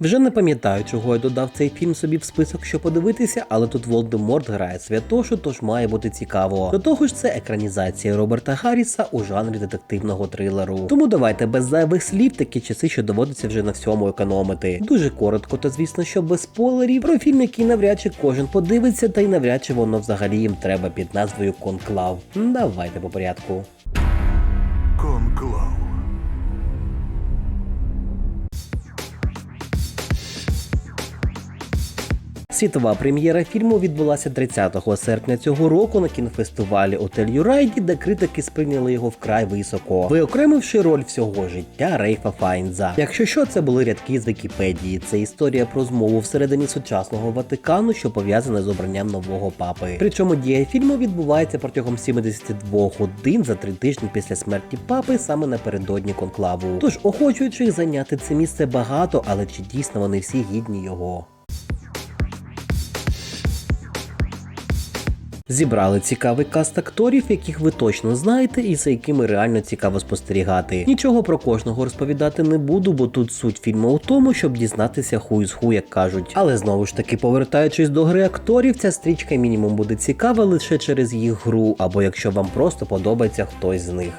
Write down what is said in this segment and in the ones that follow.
Вже не пам'ятаю, чого я додав цей фільм собі в список, що подивитися, але тут Волдеморт грає святошу, тож має бути цікаво. До того ж, це екранізація Роберта Гарріса у жанрі детективного трилеру. Тому давайте без зайвих слів такі часи, що доводиться вже на всьому економити. Дуже коротко, та звісно, що без спойлерів про фільм, який навряд чи кожен подивиться, та й навряд чи воно взагалі їм треба під назвою Конклав. Давайте по порядку. Конклав. Світова прем'єра фільму відбулася 30 серпня цього року на кінофестивалі Отель Юрайді, де критики сприйняли його вкрай високо, виокремивши роль всього життя Рейфа Файнза. Якщо що, це були рядки з Вікіпедії. Це історія про змову всередині сучасного Ватикану, що пов'язана з обранням нового папи. Причому дія фільму відбувається протягом 72 годин за три тижні після смерті папи, саме напередодні конклаву. Тож охочуючих зайняти це місце багато, але чи дійсно вони всі гідні його? Зібрали цікавий каст акторів, яких ви точно знаєте, і за якими реально цікаво спостерігати. Нічого про кожного розповідати не буду, бо тут суть фільму у тому, щоб дізнатися хуй з ху, як кажуть. Але знову ж таки, повертаючись до гри акторів, ця стрічка мінімум буде цікава лише через їх гру, або якщо вам просто подобається хтось з них.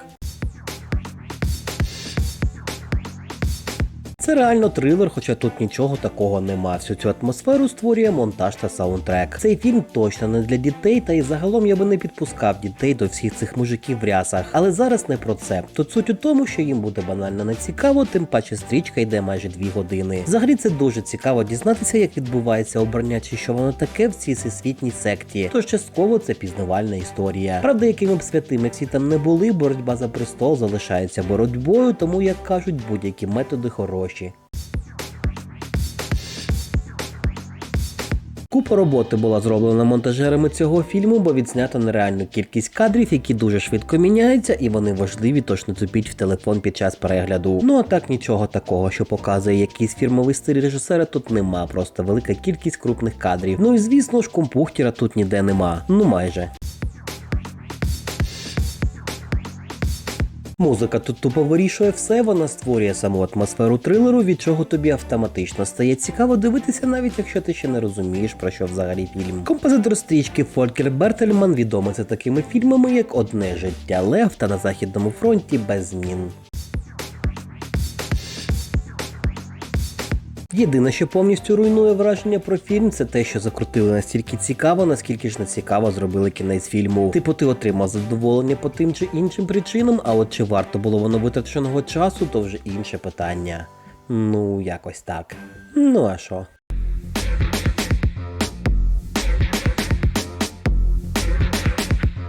Це реально трилер, хоча тут нічого такого нема. Всю цю атмосферу створює монтаж та саундтрек. Цей фільм точно не для дітей, та й загалом я би не підпускав дітей до всіх цих мужиків в рясах. Але зараз не про це. Тут суть у тому, що їм буде банально нецікаво, тим паче стрічка йде майже дві години. Взагалі це дуже цікаво дізнатися, як відбувається обрання чи що воно таке в цій всесвітній секті. Тож частково це пізнавальна історія. Правда, якими б святими всі там не були, боротьба за престол залишається боротьбою, тому як кажуть, будь-які методи хороші. Купа роботи була зроблена монтажерами цього фільму, бо відзнята нереальну кількість кадрів, які дуже швидко міняються, і вони важливі, тож не тупіть в телефон під час перегляду. Ну а так нічого такого, що показує якийсь фірмовий стиль режисера, тут нема, просто велика кількість крупних кадрів. Ну і звісно ж, компухтера тут ніде нема. Ну майже. Музика тут тупо вирішує все, вона створює саму атмосферу трилеру, від чого тобі автоматично стає цікаво дивитися, навіть якщо ти ще не розумієш про що взагалі фільм. Композитор стрічки Фолькер Бертельман відомий за такими фільмами, як Одне життя Лев та на Західному фронті без змін. Єдине, що повністю руйнує враження про фільм, це те, що закрутили настільки цікаво, наскільки ж не цікаво зробили кінець фільму. Типу, ти отримав задоволення по тим чи іншим причинам, а от чи варто було воно витраченого часу, то вже інше питання. Ну, якось так. Ну а що?